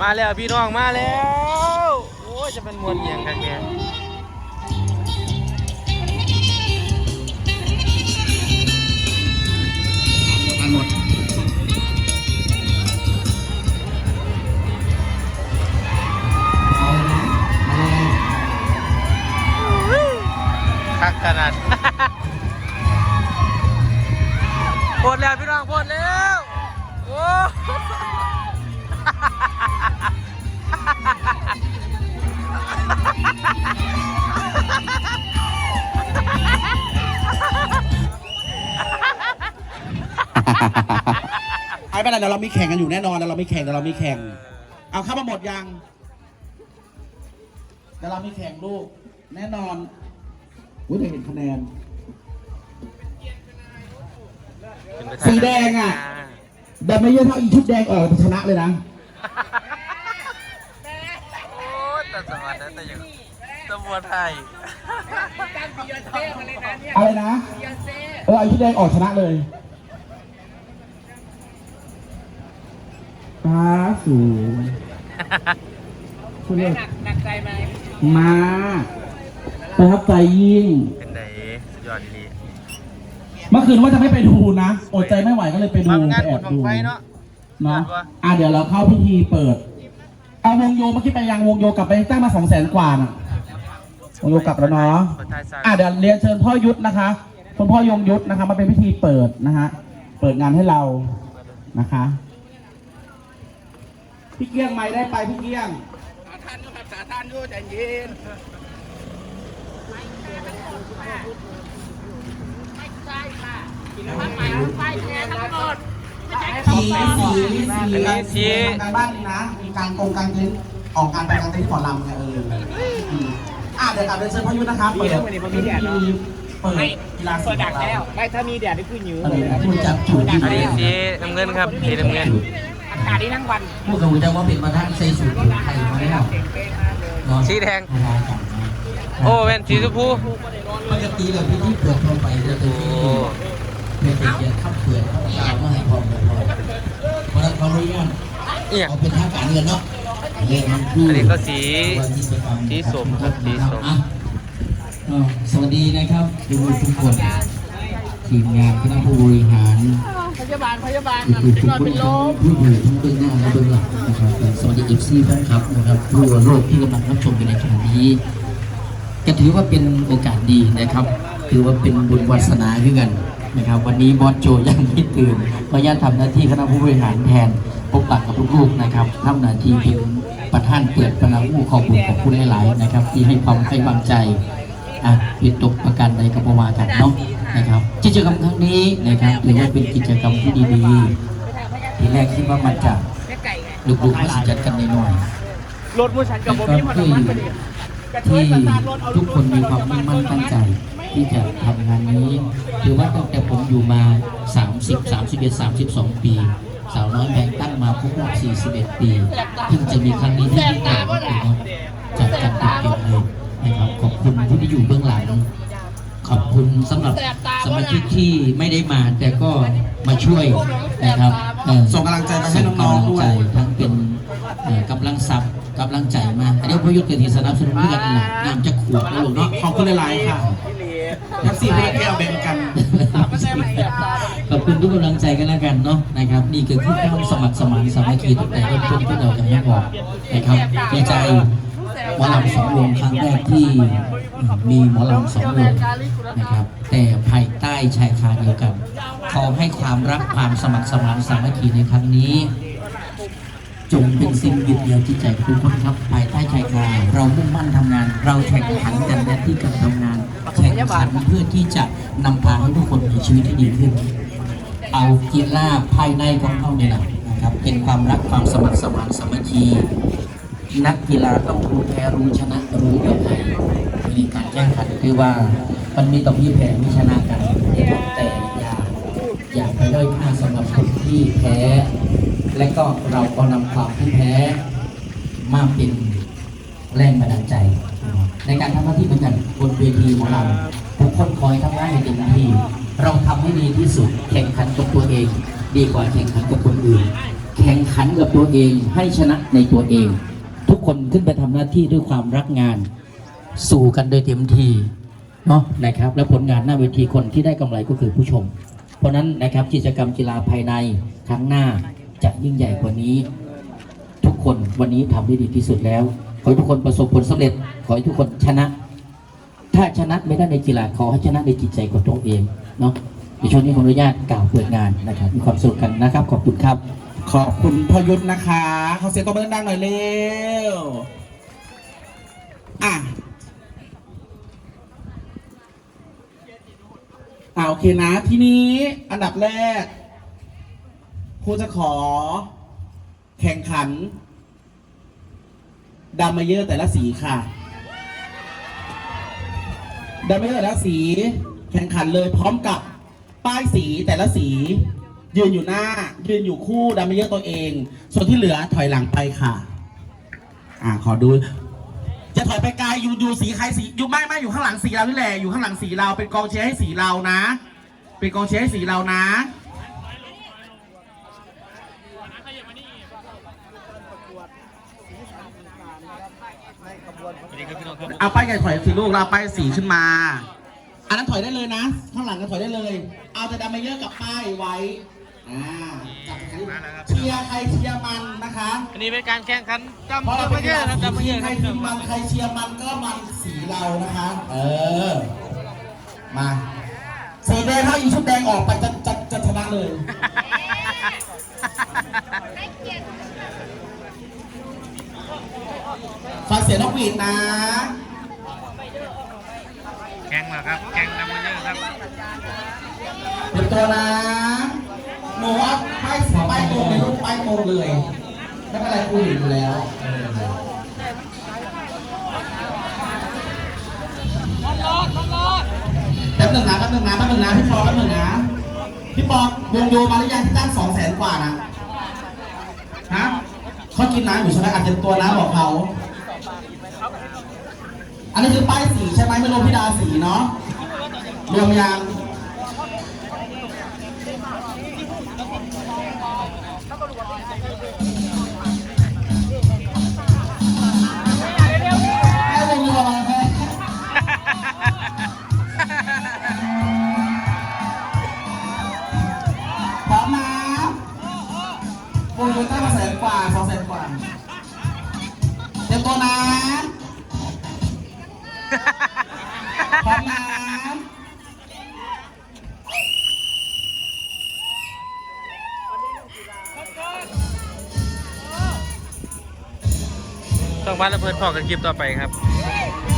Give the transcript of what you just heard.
มาแล้วพี่น้องมาแล้ว โอ้ยจะเป็นมวลเอียงกันเนี่ยหมดคักขนาดโพดแล้วพี่น้องโพดแล้ว โอ้ เป็นไรเดี๋ยวเรามีแข่งกันอยู่แน่นอนเดี๋ยวเรามีแข่งเดี๋ยวเรามีแข่ง เอาเข้ามาหมดยังเดี๋ยวเรามีแข่งลูก แน่นอนอุ้ยเดี๋ยวเห็นคะแนน สีแดงอะแบบไม่เยอะเท่าอีชุดแดงเออชนะเลยนะโอ้ยแต่สวัสดีแต่ยังตำรวจไทยอะไรนะเออไอชุดแดงออกชนะเลย ฟ้าสูงคุณเลือกหนักใจไหมมาประทับใจยิ่ง เป็นไหนสุดยอดดีเมื่อคืนว่าจะไม่ไปดูนะ อดใจไม่ไหวก็เลยไปดูทำงานไปแอบุญบบังดูไฟเนาะ เนาะยอดวะอะเดี๋ยวเราเข้าพิธีเปิด เอาวงโยเมื่อกี้ไปยังวงโยกลับไปจ้างมาสองแสนกว่าน่ะ วงโยกลับแล้วเนาะเปิดท้ายสร้างอะเดี๋ยวเรียนเชิญพ่อยุทธนะคะ คุณพ่อยงยุทธนะคะมาเป็นพิธีเปิดนะฮะ เปิดงานให้เรานะคะ พี่เกี้ยงไม่ได้ไปพี่เกี้ยงสาธานด้วยครับสาธานด้วยใจเย็นสีสีสีอันนี้สีทำการบ้านนี่นะมีการกงการเต้นออกการไปการเต้นที่ขอลำไงเอออืมอะเดี๋ยวกลับเรียนเชิญพ่อยุทธนะคะเปิดพิธีเปิดกีฬาสีเปิดดักของแล้วเราไม่ถ้ามีแดดนี่คือหยืออะไรเลยนะคุณจับจุดที่อันนี้สีน้ำเงินครับสีน้ำเงิน อากาศนี่ทั้งวันพวกเขาจะว่าเป็นประธานใส่สูตรไทยมาแล้วเก่งๆมากเลยเนาะสีแดงเวลาจับนะโอ้แว่นสีชมพูปกติเราพี่ที่เปิดทั่วไปจะเป็นโอ้ที่เป็นเกียรติขับเปิดขับยาวมาให้พร้อมกันพร้อมเพราะฉะนั้นเขาเรียกเอียงเอาเป็นทางการเงินเนาะเรียนมันคืออันนี้ก็สีวันที่จะทำสีส้มครับสีส้มอะอะสวัสดีนะครับทุกทุกคนทีมงานคณะผู้บริหารพ ยาบาลพยาบาลทุกทุกคนทั้งผู้อยู่ทั้งเบื้องหน้าและเบื้องหลังนะครับสวัสดีเอฟซีแฟนคลับนะครับทั่วโลกที่กำลังรับชมอยู่ในขณะนี้ก็ถือว่าเป็นโอกาสดีนะครับ ถือว่าเป็นบุญวาสนาขึ้นกันนะครับ วันนี้บอสโจยังไม่ตื่นขออนุญาตทำหน้าที่คณะผู้บริหารแทนพบปะกับลูกๆนะครับทำหน้าที่เป็นประธานเปิดประนาผู้ขอบคุณของคุณหลายๆนะครับ ที่ให้ความให้วางใจอะผิดตกประการใดก็ประวากันเนาะ นะครับ กิจกรรมครั้งนี้นะครับถือว่าเป็นกิจกรรมที่ดีๆทีแรกคิดว่ามันจะแค่ไก่ไงลูกๆมาสิจัดกันหน่อยรถมือฉันกับผมมีพลังมันไปดิกระๆช่วยที่ทุกคนมีความมุ่งมั่นตั้งใจ ที่จะทำงานนี้ถือว่าตั้งแต่ผมอยู่มา 30 31 32 ปี สาวน้อยแบงตั้งมาครบรอบ41 ปีเพิ่งจะมีครั้งนี้ที่ยิ่งใหญ่ที่สุดเนาะจัดกันเต็มเลยนะครับขอบคุณผู้ที่อยู่เบื้องหลัง ขอบคุณสำหรับสมาชิกที่ไม่ได้มาแต่ก็มาช่วยนะครับเอ่อส่งกำลังใจมาให้น้องๆด้วยส่กำลังใจทั้งเป็นเอ่อกำลังทรัพย์กำลังใจมาอันนี้พยุทธ์เกิดที่สนับสนุนเรื่องหนักน้ำจะขวดนะลูกเนาะขอบคุณหลายๆค่ะทั้งสี่เพื่อนแก้วแบ่งกันขอบคุณทุกกำลังใจกันแล้วกันเนาะนะครับ นี่คือคือความสมัครสมานสามัคคีตั้งแต่เริ่มต้นที่เราจะไม่บอกนะครับดีใจหมอลำสองวงครั้งแรกที่ มีหมอลำสองวงนะครับ แต่ภายใต้ชายคาเดียวกันขอให้ความรักความสมัครสมานสามัคคีในครั้งนี้ จงเป็นสิ่งยึดเหนี่ยวจิตใจทุกคนครับภายใต้ชายคาเรามุ่งมั่นทำงาน เราแข่งขันกันในที่การทำงานแข่งขันเพื่อที่จะนำพาให้ทุกคนมีชีวิตที่ดีขึ้น เอากีฬาภายในของเขาเนี่ยนะครับเป็นความรักความสมัครสมานสามัคคีนักกีฬาต้องรู้แพ้รู้ชนะรู้อภัย มีการแข่งขันคือว่ามันมีต้องมีแพ้มีชนะกันแต่อย่าอย่าไปด้อยค่าสำหรับคนที่แพ้ และก็เราก็นำความที่แพ้มาเป็นแรงบันดาลใจ ในการทำหน้าที่เหมือนกันบนเวทีของเราทุกคนคอยทำงานให้เต็มที่เราทำให้ดีที่สุด แข่งขันกับตัวเอง ดีกว่าแข่งขันกับคนอื่น แข่งขันกับตัวเองให้ชนะในตัวเอง ทุกคนขึ้นไปทำหน้าที่ด้วยความรักงาน สู่กันโดยเต็มที่เนาะนะครับ และผลงานหน้าเวทีคนที่ได้กำไรก็คือผู้ชม เพราะฉะนั้นนะครับกิจกรรมกีฬาภายในครั้งหน้าจะยิ่งใหญ่กว่านี้ ทุกคนวันนี้ทำได้ดีที่สุดแล้ว ขอให้ทุกคนประสบผลสำเร็จ ขอให้ทุกคนชนะ ถ้าชนะไม่ได้ในกีฬาขอให้ชนะในจิตใจของตัวเองเนาะในช่วงนี้ขออนุญาตกล่าวเปิดงานนะครับ มีความสุขกันนะครับ ขอบคุณครับ ขอบคุณพอยุทธนะคะเขาเสียงตัวเบอร์ดังๆหน่อยเร็ว อะ อ่า โอเคนะ ทีนี้อันดับแรกครูจะขอแข่งขันดัมเมเยอร์แต่ละสีค่ะดัมเมเยอร์แต่ละสี แข่งขันเลยพร้อมกับป้ายสีแต่ละสี ยืนอยู่หน้า ยืนอยู่คู่ดัมเมเยอร์ตัวเอง ส่วนที่เหลือถอยหลังไปค่ะ อ่าขอดู จะถอยไปไกลอยู่อยู่สีใครสีอยู่ไม่ไม่อยู่ข้างหลังสีเรานี่แหละอยู่ข้างหลังสีเราเป็นกองเชียร์ให้สีเรานะ เป็นกองเชียร์ให้สีเรานะเอาป้ายใหญ่ถอยสีลูกเราป้ายสีขึ้นมา อันนั้นถอยได้เลยนะ ข้างหลังก็ถอยได้เลย เอาแต่ดัมเมเยอร์กับป้ายไว้ อ่าจับกันเชียร์ใครเชียร์มันนะคะอันนี้เป็นการแข่งขันจำเพราะเราจำเป็ไม่นเยอะครับจำไม่เยอะใคครรับทีมมันใครเชียร์มันก็มันสีเรานะคะ เออ มาสีแดงถ้าอีชุดแดงออกไปจะจะจะชนะเลยฟังเสียงนกหวีดนะ แข่งมาครับ แข่งจำไม่เยอะครับเตรียมตัวนะ หนูว่าป้ายสีป้ายตรงเลยลูกป้ายตรงเลยไม่เป็นไรครูเห็นอยู่แล้วแป๊บหนึ่งนะแป๊บหนึ่งนะแป๊บหนึ่งนะพี่ปอแป๊บหนึ่งนะพี่ปอวงโยมาหรือยังที่จ้างสองแสนกว่านะฮะเขากินน้ำอยู่ใช่ไหมอาจจะตัวน้ำบอกเขาอันนี้คือป้ายสีใช่ไหมไม่รวมพิดาสีเนาะรวมยัง พร้อมนะต้องบ้านระเบิดพอกันคลิปต่อไปครับ